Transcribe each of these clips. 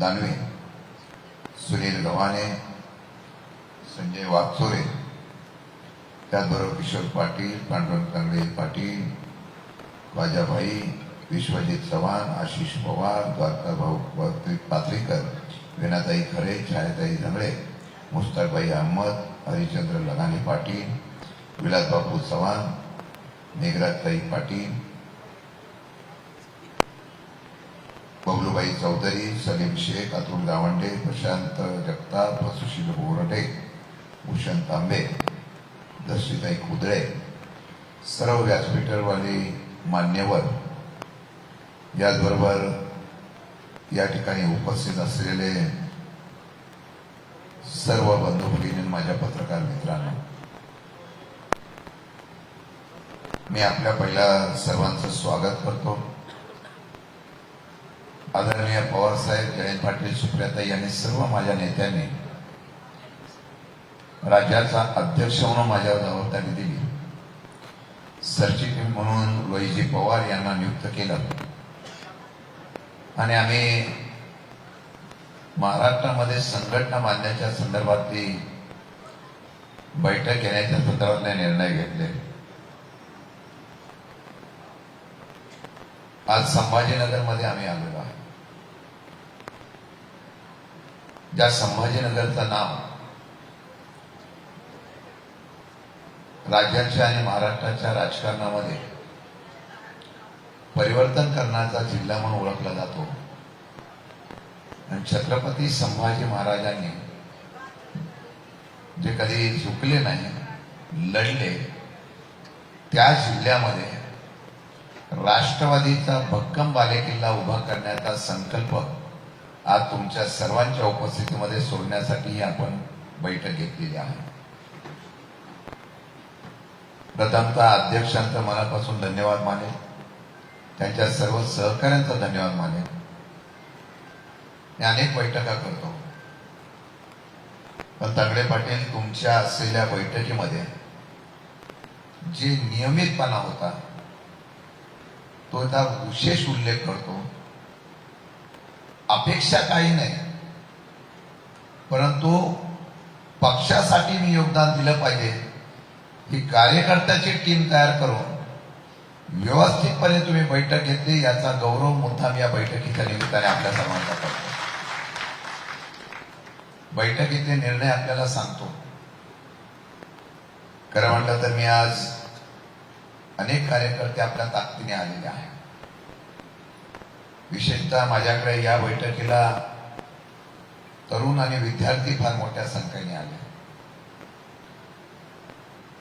दानवे सुनील गव्हाणे संजय वागचोरे त्याचबरोबर किशोर पाटील पांडुरंग तांगडे पाटील वाजाभाई विश्वजित चव्हाण आशिष पवार द्वारकाभाऊ भाऊ पात्रीकर विनाताई खरे छायाताई झंगडे मुस्ताकबाई अहमद हरिचंद्र लगाने पाटील विलासबापू चव्हाण मेघराजताई पाटील बबलूबाई चौधरी सलीम शेख अतुल गावंडे प्रशांत जगताप सुशील बोरडे भूषण तांबे दर्शिताई कुदळे सर्व व्यासपीठवाले मान्यवर याचबरोबर या ठिकाणी उपस्थित असलेले सर्व बंधू भगिनी माझ्या पत्रकार मित्रांनो मी आपल्या पहिल्या सर्वांचं स्वागत करतो. आदरणीय पवारसाहेब जयंत पाटील सुप्रियाताई यांनी सर्व माझ्या नेत्यांनी राज्याचा अध्यक्ष म्हणून माझ्यावर जबाबदारी दिली. सरचिटणीस म्हणून रोहिजी पवार यांना नियुक्त केलं. आणि आम्ही महाराष्ट्रामध्ये संघटना बांधण्याच्या संदर्भातली बैठक घेण्याच्या संदर्भातले निर्णय घेतले. आज संभाजीनगरमध्ये आम्ही आलेलो आहे ज्या संभाजीनगरचं नाव राज्याच्या आणि महाराष्ट्राच्या राजकारणामध्ये परिवर्तन करण्याचा जिल्हा म्हणून ओळखला जातो. आणि छत्रपती संभाजी महाराजांनी जे कधी झुकले नाही लढले त्या जिल्ह्यामध्ये राष्ट्रवादीचा भक्कम बालेकिल्ला उभा करण्याचा संकल्प आज तुमच्या सर्वांच्या उपस्थितीमध्ये सोडण्यासाठी आपण बैठक घेतलेली आहे. प्रथमतः अध्यक्षांचं मनापासून धन्यवाद मानेल त्यांच्या सर्व सहकाऱ्यांचा धन्यवाद मानेल मी अनेक बैठका करतो. पण तगडे पाटील तुमच्या असलेल्या बैठकीमध्ये जे नियमितपणा होता तो आता विशेष उल्लेख करतो. अपेक्षा काही नाही. परंतु पक्षासाठी मी योगदान दिलं पाहिजे. ही कार्यकर्त्याची टीम तयार करून व्यवस्थितपणे तुम्ही बैठक घेतली याचा गौरव मुद्दाम या बैठकीच्या निमित्ताने आपल्या सर्वांचा करतो. बैठकीतले निर्णय आपल्याला सांगतो. खरं म्हटलं तर मी आज अनेक कार्यकर्ते आपल्या ताकदीने आलेले आहेत. विशेषतः माझ्याकडे या बैठकीला तरुण आणि विद्यार्थी फार मोठ्या संख्येने आले.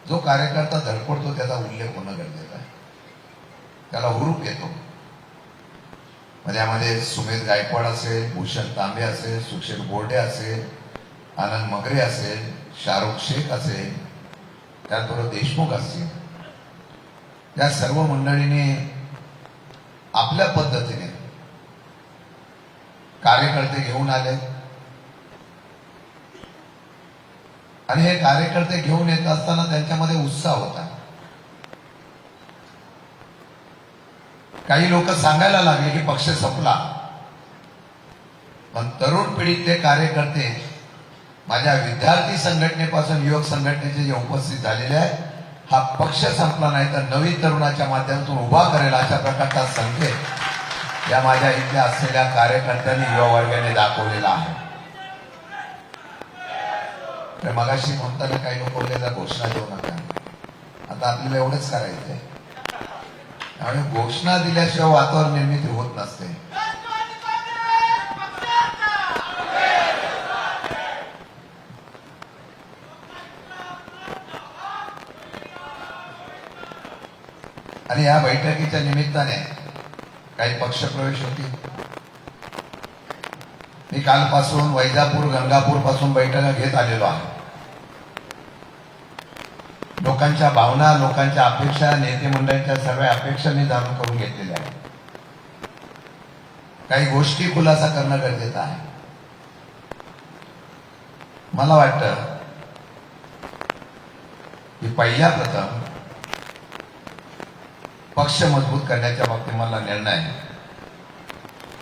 जो कार्यकर्ता धडपडतो त्याचा उल्लेख होणं गरजेचं आहे. त्याला हुरूप येतो मग त्यामध्ये सुमेध गायकवाड असेल भूषण तांबे असेल सुशील बोर्डे असेल आनंद मगरे असेल शाहरुख शेख असेल त्याचबरोबर देशमुख असतील. त्या सर्व मंडळीने आपल्या पद्धतीने कार्यकर्ते घेऊन आले. आणि हे कार्यकर्ते घेऊन येत असताना त्यांच्यामध्ये उत्साह होता. काही लोक सांगायला लागले की पक्ष संपला. पण तरुण पिढीतले कार्यकर्ते माझ्या विद्यार्थी संघटनेपासून युवक संघटनेचे जे उपस्थित झालेले आहेत हा पक्ष संपला नाही तर नवीन तरुणाच्या माध्यमातून उभा करेल अशा प्रकारचा संकेत या माझ्या इथल्या असलेल्या कार्यकर्त्यांनी युवा वर्गाने दाखवलेला आहे. तर मगाशी म्हणताना काही लोक बोललेल्या घोषणा देऊ नका. आता आपल्याला एवढंच करायचंय. आणि घोषणा दिल्याशिवाय वातावरण निर्मिती होत नसते. आणि या बैठकीच्या निमित्ताने काही पक्षप्रवेश होतील. मी कालपासून वैजापूर गंगापूरपासून बैठका घेत आलेलो आहे. लोकांच्या भावना लोकांच्या अपेक्षा नेते मंडळांच्या सर्व अपेक्षा मी जाणून करून घेतलेल्या आहेत. काही गोष्टी खुलासा करणं गरजेचं आहे. मला वाटतं की पहिल्या प्रथम पक्ष मजबूत करण्याच्या बाबतीत मला निर्णय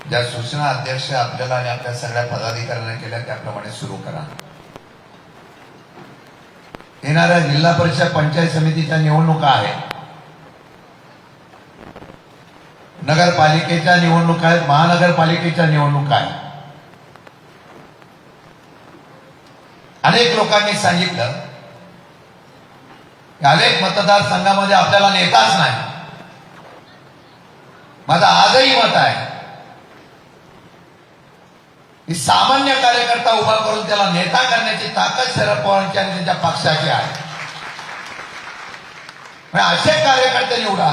ज्या सूचना अध्यक्ष आपल्याला आणि आपल्या सगळ्या पदाधिकाऱ्यांना केल्या त्याप्रमाणे सुरू करा. येणाऱ्या जिल्हा परिषद पंचायत समितीच्या निवडणुका आहेत. नगरपालिकेच्या निवडणुका आहेत महानगरपालिकेच्या निवडणुका आहेत. अनेक लोकांनी सांगितलं की अनेक मतदारसंघामध्ये आपल्याला नेताच नाही. माझं आजही मत आहे. की सामान्य कार्यकर्ता उभा करून त्याला नेता करण्याची ताकद शरद पवारांची आणि त्यांच्या पक्षाची आहे. पण असे कार्यकर्ते निवडा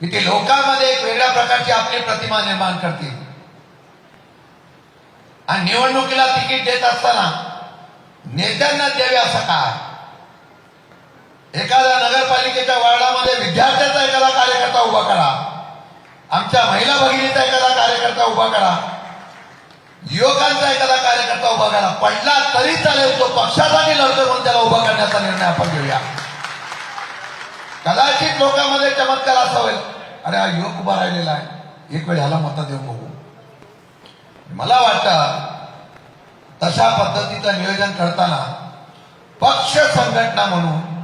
की ते लोकांमध्ये एक वेगळ्या प्रकारची आपली प्रतिमा निर्माण करतील. आणि निवडणुकीला तिकीट देत असताना नेत्यांना द्यावे असं काय? एखाद्या नगरपालिकेच्या वार्डामध्ये विद्यार्थ्याचा एखादा कार्यकर्ता उभा करा. आमच्या महिला भगिनीचा एखादा कार्यकर्ता उभा करा. युवकांचा एखादा कार्यकर्ता उभा करा. पडला तरी चालेल तो पक्षासाठी लढतो म्हणून त्याला उभा करण्याचा निर्णय आपण घेऊया. कदाचित लोकांमध्ये चमत्कार असा होईल. अरे हा युवक उभा राहिलेला आहे. एक वेळ ह्याला मत देऊन बघू. मला वाटतं तशा पद्धतीचं नियोजन करताना पक्ष संघटना म्हणून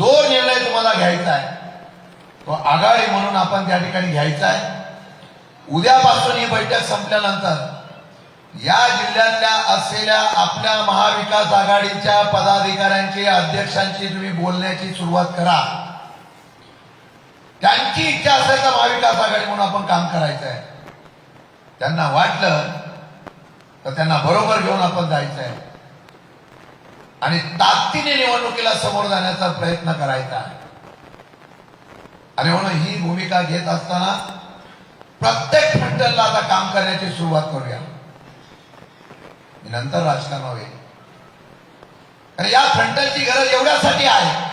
जो निर्णय तुम्हाला घ्यायचा आहे तो आघाडी म्हणून आपण त्या ठिकाणी घ्यायचा आहे. उद्यापासून ही बैठक संपल्यानंतर या जिल्ह्यातल्या असलेल्या आपल्या महाविकास आघाडीच्या पदाधिकाऱ्यांची अध्यक्षांची तुम्ही बोलण्याची सुरुवात करा. त्यांची इच्छा असेल तर महाविकास आघाडी म्हणून आपण काम करायचं आहे. त्यांना वाटलं तर त्यांना बरोबर घेऊन आपण जायचं आहे. आणि ताकदीने निवडणुकीला समोर जाण्याचा प्रयत्न करायचा आहे. आणि म्हणून ही भूमिका घेत असताना प्रत्येक फ्रंटलला आता काम करण्याची सुरुवात करूया. नंतर राजकारण होईल. आणि या फ्रंटलची गरज एवढ्यासाठी आहे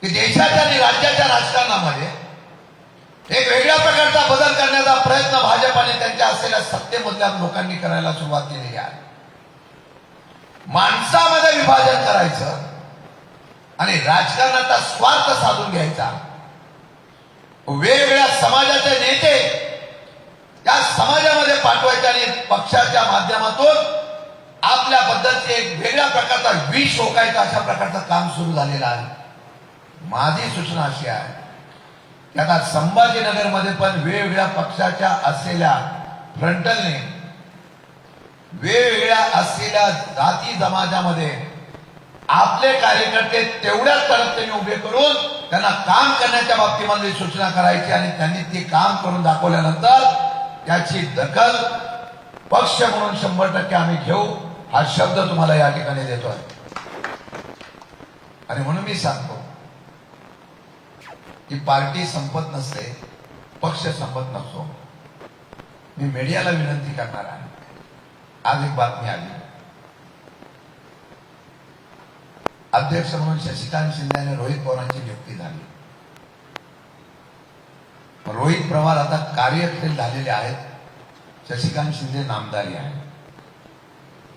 की देशाच्या आणि राज्याच्या राजकारणामध्ये एक वेगळ्या प्रकारचा बदल करण्याचा प्रयत्न भाजपाने त्यांच्या असलेल्या सत्तेमधल्या लोकांनी करायला सुरुवात केलेली आहे. माणसामध्ये विभाजन करायचं आणि राजकारणाचा स्वार्थ साधून घ्यायचा. वेगवेगळ्या समाजाचे नेते त्या समाजामध्ये पाठवायचे आणि पक्षाच्या माध्यमातून आपल्याबद्दलचे एक वेगळ्या प्रकारचा विष ओकायचा अशा प्रकारचं काम सुरू झालेलं आहे. माझी सूचना अशी आहे की आता संभाजीनगरमध्ये पण वेगवेगळ्या पक्षाच्या असलेल्या फ्रंटलने वेगवेगळ्या असलेल्या जाती समाजामध्ये आपले कार्यकर्ते तेवढ्याच कडकतेने उभे करून त्यांना काम करण्याच्या बाबतीमध्ये सूचना करायची आणि त्यांनी ते काम करून दाखवल्यानंतर त्याची दखल पक्ष म्हणून शंभर टक्के आम्ही घेऊ हा शब्द तुम्हाला या ठिकाणी देतोय आणि म्हणून मी सांगतो की पार्टी संपत नसते पक्ष संपत नसतो. मी मीडियाला विनंती करणार आहे. आज एक बातमी आली. अध्यक्ष म्हणून शशिकांत शिंदे आणि रोहित पवारांची नियुक्ती झाली. रोहित पवार आता कार्यशील झालेले आहेत. शशिकांत शिंदे नामदारी आहे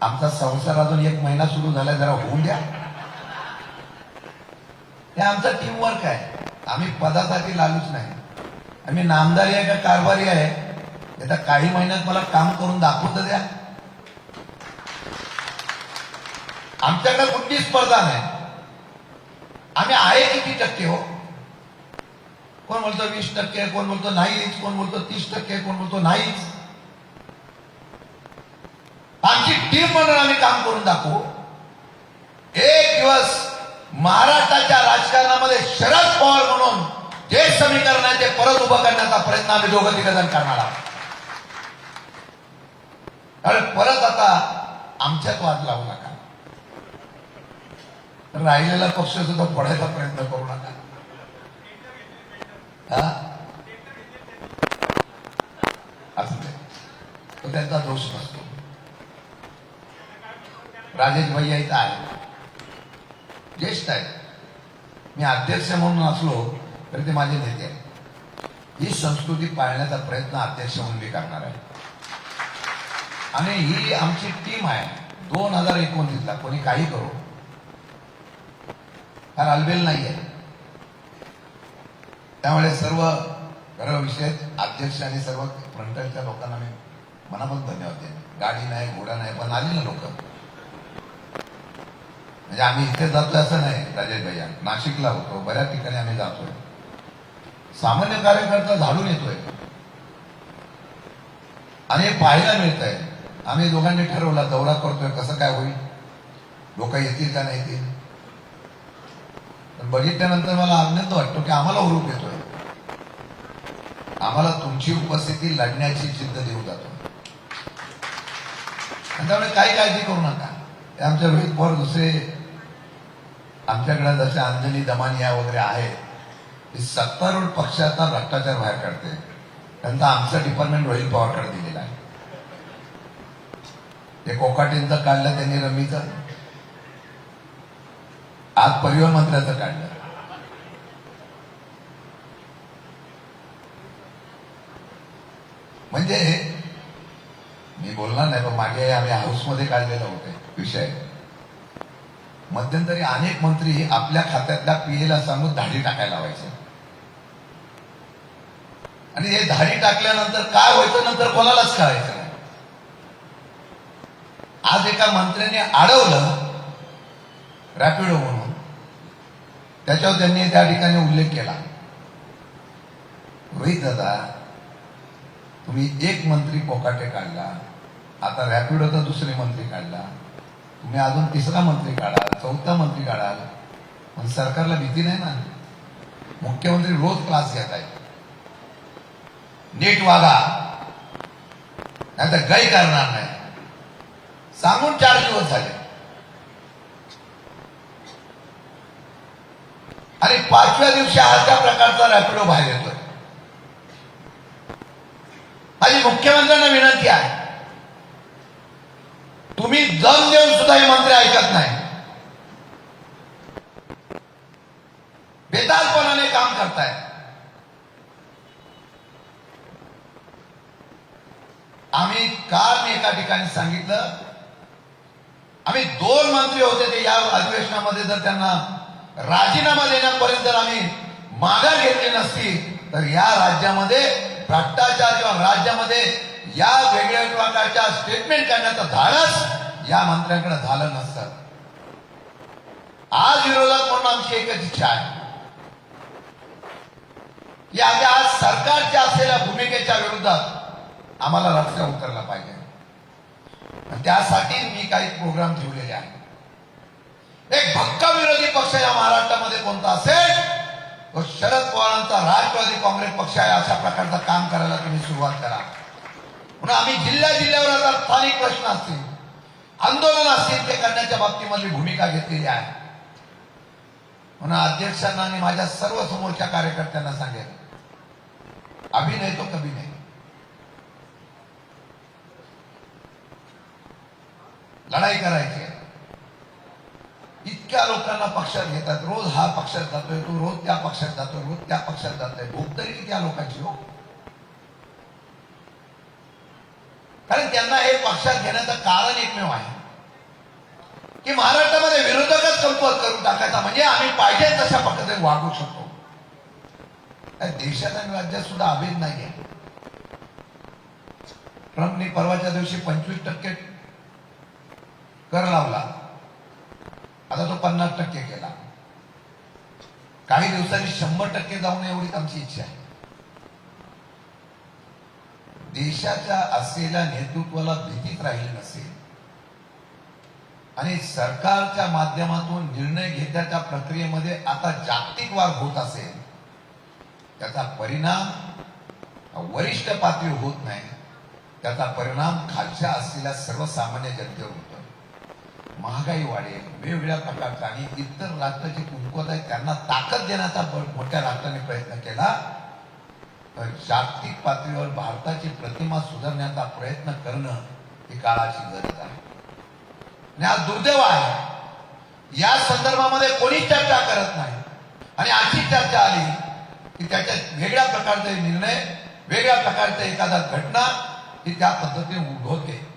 आमचा संसार अजून एक महिना सुरू झाला जरा होऊन द्या. हे आमचा टीम वर्क आहे. आम्ही पदासाठी लालूच नाही. आम्ही नामदारी आहे का कारभारी आहे? आता काही महिन्यात मला काम करून दाखवत द्या. आमच्याकडे कुठली स्पर्धा नाही. आम्ही आहे किती टक्के हो? कोण बोलतो वीस टक्के कोण बोलतो नाहीच कोण बोलतो तीस टक्के कोण बोलतो नाहीच? आमची टीम म्हणून आम्ही काम करून दाखवू. एक दिवस महाराष्ट्राच्या राजकारणामध्ये शरद पवार म्हणून जे समीकरण आहे ते परत उभं करण्याचा प्रयत्न आम्ही दोघं तिघजण करणार आहोत. कारण परत आता आमच्यात वाद लावू नका. राहिलेला पक्ष सुद्धा पडायचा प्रयत्न करू नका. हा? तो त्यांचा दोष नसतो. राजेश भैया इथं आहे. ज्येष्ठ आहे मी अध्यक्ष म्हणून असलो तरी ते माझे नेते आहेत. ही संस्कृती पाळण्याचा प्रयत्न अध्यक्ष म्हणून मी करणार आहे. आणि ही आमची टीम आहे. दोन हजार एकोणतीसला कोणी काही करू फार आलबेल नाही आहे त्यामुळे सर्व खरं अध्यक्ष आणि सर्व फ्रंटलच्या लोकांना मी मनापासून धन्यवाद देईन. गाडी नाही घोडा नाही पण आली ना लोक. म्हणजे आम्ही इथे जातोय असं नाही राजेश भैया नाशिकला होतो बऱ्याच ठिकाणी आम्ही जातोय. सामान्य कार्यकर्ता झाडून येतोय. आणि हे पाहायला मिळत आहे आम्ही दोघांनी ठरवला दौरा करतोय कसं काय होईल? लोक येतील का नाही येतील? बघितल्यानंतर मला आनंद वाटतो की आम्हाला हुरूप येतोय. आम्हाला तुमची उपस्थिती लढण्याची जिद्द देऊ जातो. आणि त्यामुळे काही काळजी करू नका. आमच्या वेळी पवार दुसरे आमच्याकडे जसे अंजली दमानिया वगैरे आहेत ही सत्तारूढ पक्षाचा भ्रष्टाचार बाहेर काढते. त्यांचा आमचं डिपार्टमेंट रोहित पवारकडे दिलेलं आहे. ते कोकाटेंचं काढलं त्यांनी रमीचं. आज परिवहन मंत्र्याचं काढलं म्हणजे मी बोलणार नाही पण मागे आम्ही हाऊसमध्ये काढलेलं होते विषय. मध्यंतरी अनेक मंत्री आपल्या खात्यातल्या पीएला सांगून धाडी टाकायला लावायचे. आणि हे धाडी टाकल्यानंतर काय व्हायचं नंतर कोणालाच कळायचं नाही. आज एका मंत्र्याने अडवलं रॅपिडो म्हणून. त्याच्यावर त्यांनी त्या ठिकाणी उल्लेख केला. रोहित दादा तुम्ही एक मंत्री कोकाटे काढला आता रॅपिडोचा दुसरे मंत्री काढला. तुम्ही अजून तिसरा मंत्री काढाल चौथा मंत्री काढाल. पण सरकारला भीती नाही ना. मुख्यमंत्री रोज क्लास घेत आहेत. नीट वागा. नाही तर गै करणार नाही. सांगून चार दिवस झाले. आणि पाचव्या दिवशी अर्ध्या प्रकारचा रॅपिडो बाहेर येतोय. माझी मुख्यमंत्र्यांना विनंती आहे. तुम्ही जम देऊन सुद्धा हे मंत्री ऐकत नाही. बेतालपणाने काम करताय. आम्ही काल मी एका ठिकाणी सांगितलं आम्ही दोन मंत्री होते ते या अधिवेशनामध्ये जर त्यांना राजीनामा देण्यापर्यंत जर आम्ही माघार घेतली नसती तर या राज्यामध्ये भ्रष्टाचार किंवा राज्यामध्ये या वेगळ्या प्रकारच्या स्टेटमेंट करण्याचं धाडस या मंत्र्यांकडे झालं नसतं. आज विरोधात म्हणून आमची एकच इच्छा आहे. की आम्ही आज सरकारच्या असलेल्या भूमिकेच्या विरोधात आम्हाला रस्त्या उतरला पाहिजे. त्यासाठी मी काही प्रोग्राम ठेवलेले आहेत. एक भक्का विरोधी पक्ष या महाराष्ट्रामध्ये कोणता असेल? तो शरद पवारांचा राष्ट्रवादी काँग्रेस पक्ष आहे अशा प्रकारचं काम करायला तुम्ही सुरुवात करा. म्हणून आम्ही जिल्ह्या जिल्ह्यावर आता स्थानिक प्रश्न असतील आंदोलन असतील ते करण्याच्या बाबतीमधली भूमिका घेतलेली आहे. म्हणून अध्यक्षांना आणि माझ्या सर्व समोरच्या कार्यकर्त्यांना सांगेल अभिनय तो कभी नाही. लढाई करायची आहे. इतक्या लोकांना पक्षात घेतात. रोज हा पक्षात जातोय तो रोज त्या पक्षात जातोय रोज त्या पक्षात जातोय. भूक तरी त्या लोकांची हो. कारण त्यांना हे पक्षात घेण्याचं कारण एकमेव आहे. की महाराष्ट्रामध्ये विरोधकच कल्पत करून टाकायचा म्हणजे आम्ही पाहिजे तशा पद्धतीने वागू शकतो. देशात आणि राज्यात सुद्धा अभेद नाहीये. ट्रम्पनी परवाच्या दिवशी पंचवीस टक्के कर लावला. आता तो पन्नास टक्के केला काही दिवसांनी शंभर टक्के जाऊ नये आमची इच्छा आहे. देशाच्या असलेल्या नेतृत्वाला भीतीत राहिली नसेल. आणि सरकारच्या माध्यमातून निर्णय घेण्याच्या प्रक्रियेमध्ये आता जागतिक वाढ होत असेल त्याचा परिणाम वरिष्ठ पातळी होत नाही. त्याचा परिणाम खालच्या असलेल्या सर्वसामान्य जनतेवर होतो. महागाई वाढेल वेगवेगळ्या प्रकारचा आणि इतर राष्ट्राची कुंकवत आहे त्यांना ताकद देण्याचा मोठ्या राष्ट्राने प्रयत्न केला. तर जागतिक पातळीवर भारताची प्रतिमा सुधारण्याचा प्रयत्न करणं ही काळाची गरज आहे. आणि हा दुर्दैव आहे. या संदर्भामध्ये कोणी चर्चा करत नाही. आणि अशी चर्चा आली की त्याच्या वेगळ्या प्रकारचे निर्णय वेगळ्या प्रकारचे एखादा घटना ही त्या पद्धतीने उद्भवते.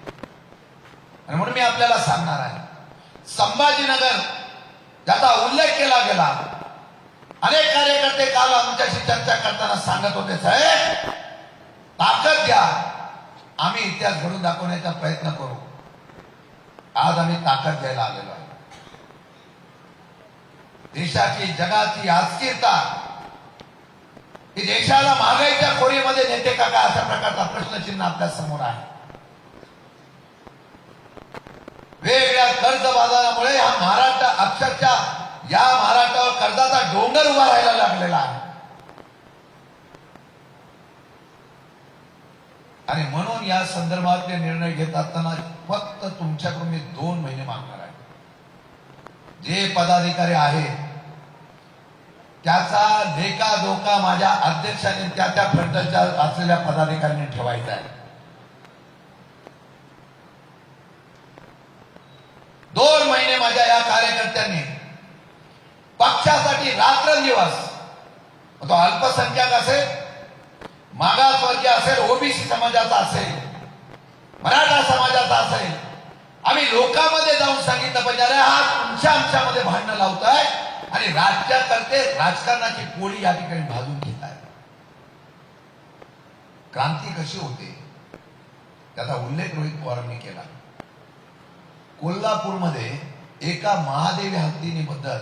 आणि म्हणून मी आपल्याला सांगणार आहे संभाजीनगर ज्याचा उल्लेख केला गेला. अनेक कार्यकर्ते काल आमच्याशी चर्चा करताना सांगत होते साहेब ताकद द्या आम्ही इतिहास घडून दाखवण्याचा प्रयत्न करू. आज आम्ही ताकद द्यायला आलेलो आहे. देशाची जगाची अस्थिरता. की देशाला महागाईच्या खोरीमध्ये नेते का काय अशा प्रकारचा प्रश्नचिन्ह आपल्यासमोर आहे. वेगळ्या कर्ज बाजारामुळे हा महाराष्ट्र अक्षरशः या महाराष्ट्रावर कर्जाचा डोंगर उभा राहायला लागलेला आहे. आणि म्हणून या संदर्भातले निर्णय घेत असताना फक्त तुमच्याकडून मी दोन महिने मागणार आहे. जे पदाधिकारी आहेत त्याचा लेखा धोका माझ्या अध्यक्षाने त्या त्या फंडच्या असलेल्या पदाधिकाऱ्यांनी ठेवायचा आहे. दोन महिने माझ्या या कार्यकर्त्यांनी पक्षासाठी रात्रंदिवस तो अल्पसंख्याक असेल मागासवर्गीय असेल ओबीसी समाजाचा असेल मराठा समाजाचा असेल आम्ही लोकांमध्ये जाऊन सांगितलं पाहिजे अरे हा तुमच्या आमच्यामध्ये भांडणं लावताय आणि राज्याकरते राजकारणाची पोळी या ठिकाणी भाजून घेत आहे क्रांती कशी होते? त्याचा उल्लेख रोहित पवारांनी केला. कोल्हापूरमध्ये एका महादेवी हत्तीनीबद्दल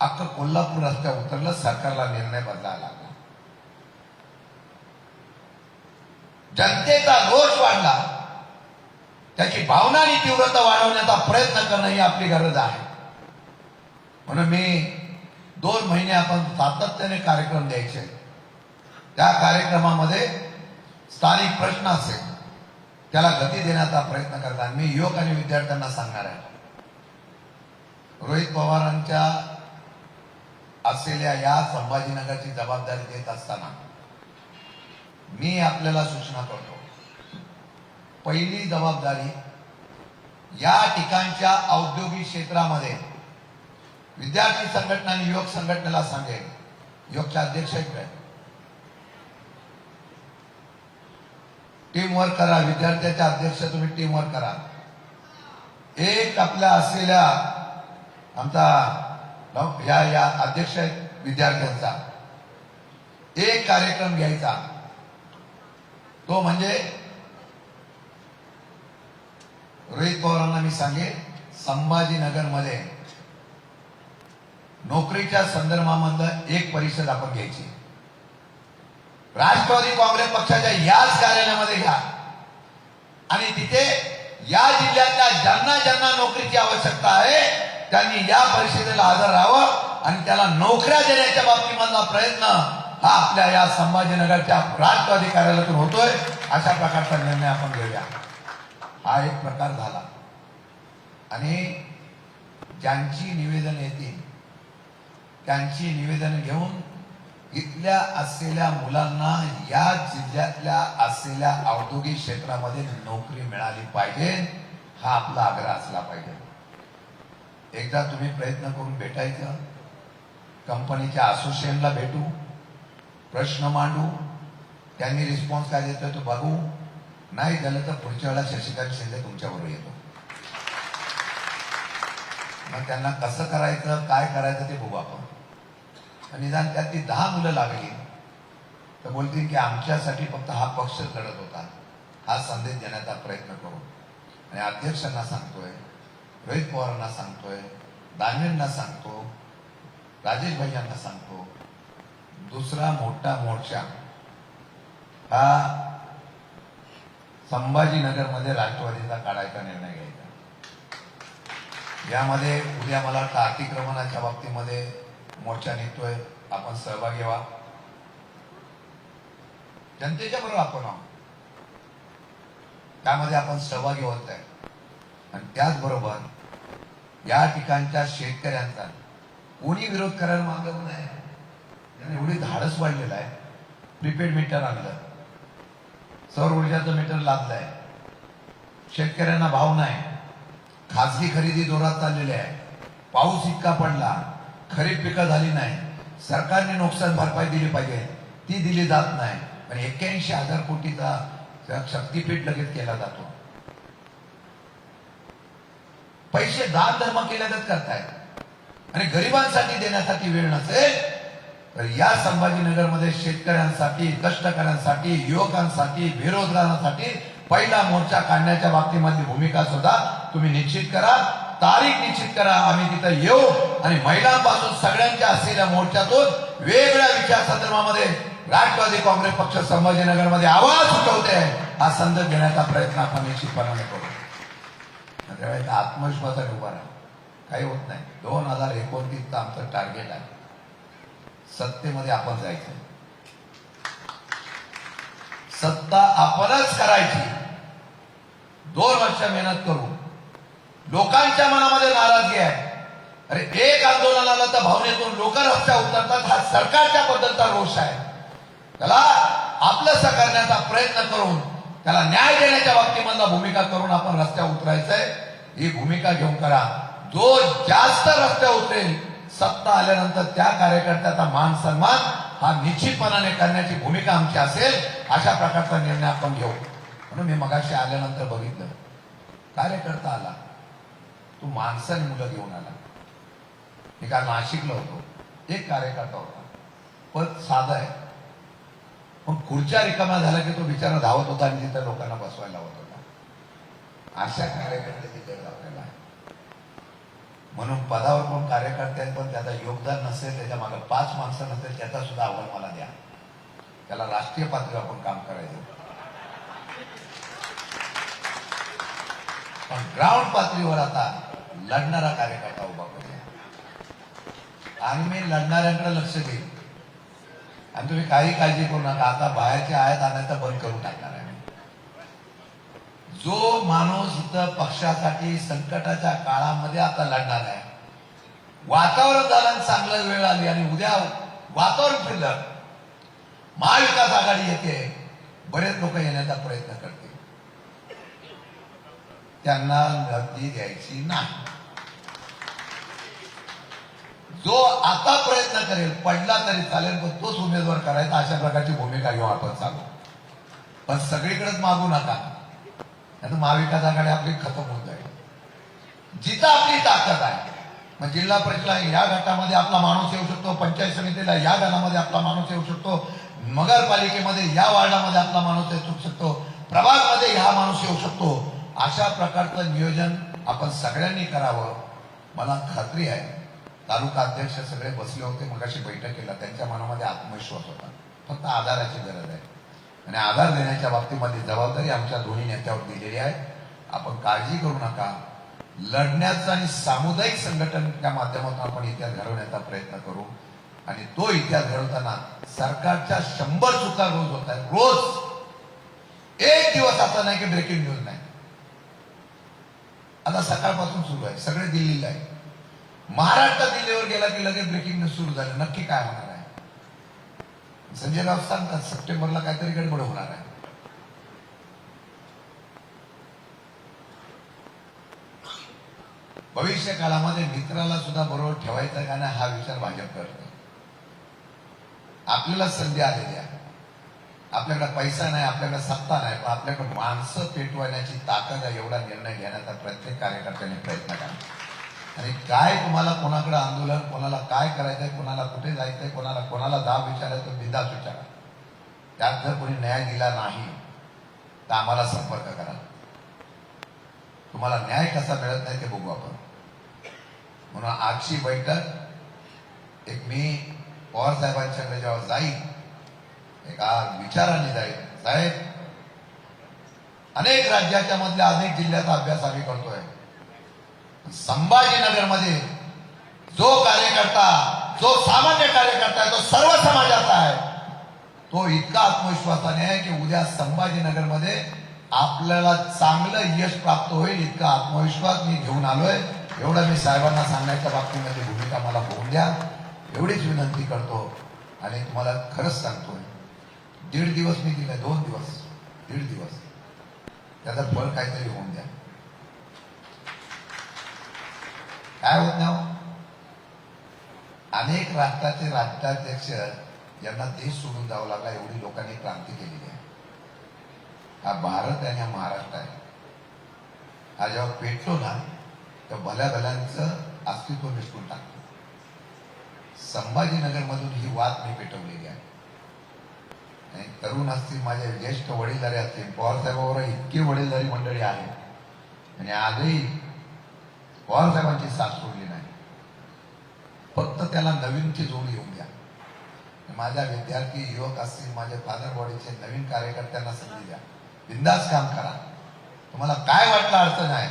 अख्खं कोल्हापूर रस्त्यावर उतरलं सरकारला निर्णय बदलायला लागला. जनतेचा रोष वाढला. त्याची भावना आणि तीव्रता वाढवण्याचा प्रयत्न करणं ही आपली गरज आहे. म्हणून मी दोन महिने आपण सातत्याने कार्यक्रम द्यायचे. त्या कार्यक्रमामध्ये स्थानिक प्रश्न असेल. त्याला गती देण्याचा प्रयत्न करतात मी युवक आणि विद्यार्थ्यांना सांगणार आहे. रोहित पवारांच्या असलेल्या या संभाजीनगरची जबाबदारी देत असताना मी आपल्याला सूचना करतो. पहिली जबाबदारी या ठिकाणच्या औद्योगिक क्षेत्रामध्ये विद्यार्थी संघटना आणि युवक संघटनेला सांगेल युवकचे अध्यक्ष टीम वर्क करा विद्यार्थ्याच्या अध्यक्ष तुम्ही टीम वर्क करा. एक आपल्या असलेल्या आमचा या या अध्यक्ष विद्यार्थ्यांचा. एक कार्यक्रम घ्यायचा. तो म्हणजे रोहित पवारांना मी सांगेन संभाजीनगरमध्ये नोकरीच्या संदर्भामधलं एक परिषद आपण घ्यायची. राष्ट्रवादी काँग्रेस पक्षाच्या याच कार्यालयामध्ये घ्या. आणि तिथे या जिल्ह्यातल्या ज्यांना ज्यांना नोकरीची आवश्यकता आहे त्यांनी या परिषदेला हजर राहावं आणि त्याला नोकऱ्या देण्याच्या बाबतीमधला प्रयत्न हा आपल्या या संभाजीनगरच्या राष्ट्रवादी कार्यालयातून होतोय. अशा प्रकारचा निर्णय आपण घेऊया. हा एक प्रकार झाला. आणि ज्यांची निवेदन येतील त्यांची निवेदन घेऊन इथल्या असलेल्या मुलांना या जिल्ह्यातल्या असलेल्या औद्योगिक क्षेत्रामध्ये नोकरी मिळाली पाहिजे हा आपला आग्रह असला पाहिजे. एकदा तुम्ही प्रयत्न करून भेटायचं. कंपनीच्या असोसिएशनला भेटू. प्रश्न मांडू. त्यांनी रिस्पॉन्स काय देतो तो बघू. नाही झालं तर पुढच्या वेळा शशिकांत शिंदे तुमच्याबरोबर येतो. मग त्यांना कसं करायचं काय करायचं ते बघू आपण. निदान त्यात ती दहा मुलं लागली. तर बोलतील की आमच्यासाठी फक्त हा पक्ष लढत होता. हा संदेश देण्याचा प्रयत्न करू आणि अध्यक्षांना सांगतोय रोहित पवारांना सांगतोय दानवेंना सांगतो राजेश भाईयांना सांगतो दुसरा मोठा मोर्चा हा संभाजीनगरमध्ये राष्ट्रवादीचा काढायचा निर्णय घ्यायचा. यामध्ये उद्या मला वाटतं अतिक्रमणाच्या बाबतीमध्ये मोर्चा निघतोय आपण सहभागी व्हा. जनतेच्या बरोबर आपण आहोत त्यामध्ये आपण सहभागी होत आहे. आणि त्याचबरोबर या ठिकाणच्या शेतकऱ्यांचा कोणी विरोध करायला मागत नाही. त्यांनी एवढी धाडस वाढलेलं आहे. प्रीपेड मीटर आणलं. सौर ऊर्जाचं मीटर लादलंय. शेतकऱ्यांना भाव नाही. खाजगी खरेदी जोरात चाललेली आहे. पाऊस इतका पडला. खरीप पिकं झाली नाही. सरकारने नुकसान भरपाई दिली पाहिजे. ती दिली जात नाही. आणि एक्क्याऐंशी हजार कोटीचा शक्तीपीठ लगेच केला जातो. पैसे दान धर्म केल्यागत करतायत. आणि गरिबांसाठी देण्यासाठी वेळ नसेल तर या संभाजीनगरमध्ये शेतकऱ्यांसाठी कष्टकऱ्यांसाठी युवकांसाठी बेरोजगारांसाठी पहिला मोर्चा काढण्याच्या बाबतीमधली भूमिका सुद्धा तुम्ही निश्चित करा. तारीख निश्चित करा. आम्ही तिथं येऊ आणि महिलांपासून सगळ्यांच्या असलेल्या मोर्चातून वेगळ्या विचार संदर्भामध्ये राष्ट्रवादी काँग्रेस पक्ष संभाजीनगरमध्ये आवाज उठवते हा संदेश घेण्याचा प्रयत्न आपण निश्चितपणाने करू. त्यावेळेस आत्मविश्वासाने उभा राहा. काही होत नाही. दोन हजार एकोणतीसचं आमचं टार्गेट आहे. सत्तेमध्ये आपण जायचं. सत्ता आपणच करायची. दोन वर्ष मेहनत करू. लोकांच्या मनामध्ये नाराजगी आहे. अरे एक आंदोलनाला तर भावनेतून लोक रस्त्या उतरतात. हा सरकारच्या बद्दलचा रोष आहे. त्याला आपलंस करण्याचा प्रयत्न करून त्याला न्याय देण्याच्या बाबतीमधला भूमिका करून आपण रस्त्या उतरायचंय. ही भूमिका घेऊन करा. जो जास्त रस्त्या उतरेल सत्ता आल्यानंतर त्या कार्यकर्त्याचा मान सन्मान हा निश्चितपणाने करण्याची भूमिका आमची असेल अशा प्रकारचा निर्णय आपण घेऊ. म्हणून मी मगाशी आल्यानंतर बघितलं. कार्यकर्ता आला. तो माणसाने मुलं घेऊन आला. एका नाशिकला होतो. एक कार्यकर्ता होता. पद साधं आहे. पण खुर्च्या रिकामा झाला की तो बिचारा धावत होता आणि तिथे लोकांना बसवायला लावत होता. अशा कार्यकर्त्याची गरज आपल्याला आहे. म्हणून पदावर पण कार्यकर्ते पण त्याचा योगदान नसेल त्याच्यामागे पाच माणसं नसेल त्याचा सुद्धा अहवाल मला द्या. त्याला राष्ट्रीय पातळीवर आपण काम करायचं. पण ग्राउंड पातळीवर आता लढणारा कार्यकर्ता उभा करूया आणि मी लढणाऱ्यांकडे लक्ष देईन आणि तुम्ही काही काळजी करू नका. आता बाहेरच्या आयात आणायचा बंद करून टाकणार आहे जो माणूस इथं पक्षासाठी संकटाच्या काळामध्ये आता लढणार आहे वातावरण झालं चांगलं वेळ आली आणि उद्या वातावरण फिरलं. महाविकास आघाडी येते. बरेच लोक येण्याचा प्रयत्न करतात. त्यांना गर्दी द्यायची नाही. जो आता प्रयत्न करेल पडला तरी चालेल पण तोच उमेदवार करायचा अशा प्रकारची भूमिका घेऊ आपण चालू पण सगळीकडेच मागू नका. नाही महाविकास आघाडी आपली खतम होऊन जाईल. जिथं आपली ताकद आहे मग जिल्हा परिषदला या गटामध्ये आपला माणूस येऊ शकतो पंचायत समितीला या गणामध्ये आपला माणूस येऊ शकतो नगरपालिकेमध्ये या वार्डामध्ये आपला माणूस येऊ शकतो प्रभागमध्ये हा माणूस येऊ शकतो अशा प्रकारचं नियोजन आपण सगळ्यांनी करावं मला खात्री आहे. तालुका अध्यक्ष सगळे बसले होते मगाशी बैठक केला त्यांच्या मनामध्ये आत्मविश्वास होता. फक्त आधाराची गरज आहे. आणि आधार देण्याच्या बाबतीमध्ये जबाबदारी आमच्या दोन्ही नेत्यावर दिलेली आहे. आपण काळजी करू नका. लढण्याचं आणि सामुदायिक संघटनेच्या माध्यमातून आपण इतिहास घडवण्याचा प्रयत्न करू. आणि तो इतिहास घडवताना सरकारच्या शंभर चुका रोज होत आहेत. रोज. एक दिवस असा नाही की ब्रेकिंग न्यूज नाही. आता सकाळपासून सुरू आहे. सगळे दिल्लीला आहे. महाराष्ट्र दिल्लीवर गेला की लगेच ब्रेकिंग न्यूज सुरू झालं. नक्की काय होणार आहे? संजय राऊत सांगतात सप्टेंबरला काहीतरी गडबड होणार आहे. भविष्य काळामध्ये मित्राला सुद्धा बरोबर ठेवायचा का नाही हा विचार भाजप करतो. आपल्याला संधी आलेली आहे. आपल्याकडे पैसा नाही आपल्याकडे सत्ता नाही पण आपल्याकडे माणसं पेटवण्याची ताकद आहे एवढा निर्णय घेण्याचा प्रत्येक कार्यकर्त्याने प्रयत्न करा. आणि काय तुम्हाला कोणाकडे आंदोलन कोणाला काय करायचंय कोणाला कुठे जायचंय कोणाला कोणाला दाब विचारायचं बिंदास विचारा. त्यात जर कोणी न्याय दिला नाही तर आम्हाला संपर्क करा. तुम्हाला न्याय कसा मिळत नाही ते बघू आपण. म्हणून आजची बैठक एक मी पवार साहेबांच्याकडे जेव्हा जाईल एका विचाराने जाईल. साहेब अनेक राज्याच्या मधल्या अनेक जिल्ह्याचा अभ्यास आम्ही करतोय. संभाजीनगरमध्ये जो कार्यकर्ता जो सामान्य कार्यकर्ता आहे तो सर्व समाजाचा आहे तो इतका आत्मविश्वासाने आहे की उद्या संभाजीनगरमध्ये आपल्याला चांगलं यश प्राप्त होईल इतका आत्मविश्वास मी घेऊन आलोय. एवढं मी साहेबांना सांगण्याच्या बाबतीमध्ये भूमिका मला होऊन द्या. एवढीच विनंती करतो आणि तुम्हाला खरंच सांगतोय. दीड दिवस मी दिला दोन दिवस. दीड दिवस. त्याचा फळ काहीतरी होऊन द्या. काय होत नाही अनेक राष्ट्राचे राष्ट्राध्यक्ष यांना देश सोडून जावं लागला एवढी लोकांनी क्रांती केलेली आहे. हा भारत आणि हा महाराष्ट्र आहे. हा जेव्हा पेटतो ना तर भल्या भल्यांचं अस्तित्व निसटून टाकतो. संभाजीनगरमधून ही वाद मी पेटवलेली आहे. तरुण असतील माझे ज्येष्ठ वडीलधारे असतील पवारसाहेबावर इतकी वडीलधारी मंडळी आहे आणि आजही पवारसाहेबांची साथ सोडली नाही. फक्त त्याला नवीनची जोड येऊन द्या. माझ्या विद्यार्थी युवक असतील माझे फादर बॉडीचे नवीन कार्यकर्त्यांना संधी द्या. बिंदास काम करा. तुम्हाला काय वाटलं अडचण आहे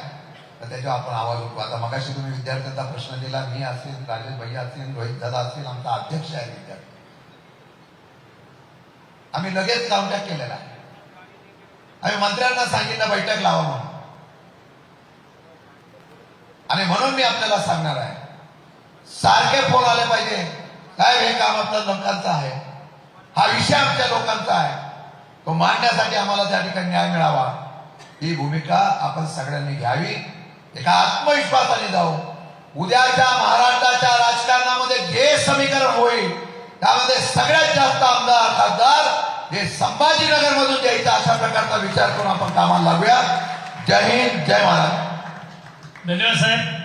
तर त्याच्यावर आपण आवाज उठवा. आता मगाशी तुम्ही विद्यार्थ्यांचा प्रश्न दिला मी असेल राजेश भैया असेल रोहित दादा असेल आमचा अध्यक्ष आहे विद्यार्थी. आम्ही लगेच कॉन्टॅक्ट केलेला. आहे आम्ही मंत्र्यांना सांगितलं बैठक लावा म्हणून. आणि म्हणून मी आपल्याला सांगणार आहे. सारखे फोन आले पाहिजे. साहेब हे काम आपल्या लोकांचं आहे? हा विषय आमच्या लोकांचा आहे. तो मांडण्यासाठी आम्हाला त्या ठिकाणी न्याय मिळावा. ही भूमिका आपण सगळ्यांनी घ्यावी. एका आत्मविश्वासाने जाऊ. उद्याच्या महाराष्ट्राच्या राजकारणामध्ये जे समीकरण होईल त्यामध्ये सगळ्यात जास्त आमदार खासदार हे संभाजीनगर मधून द्यायचा अशा प्रकारचा विचार करून आपण कामाला लागूया. जय हिंद जय महाराज धन्यवाद साहेब.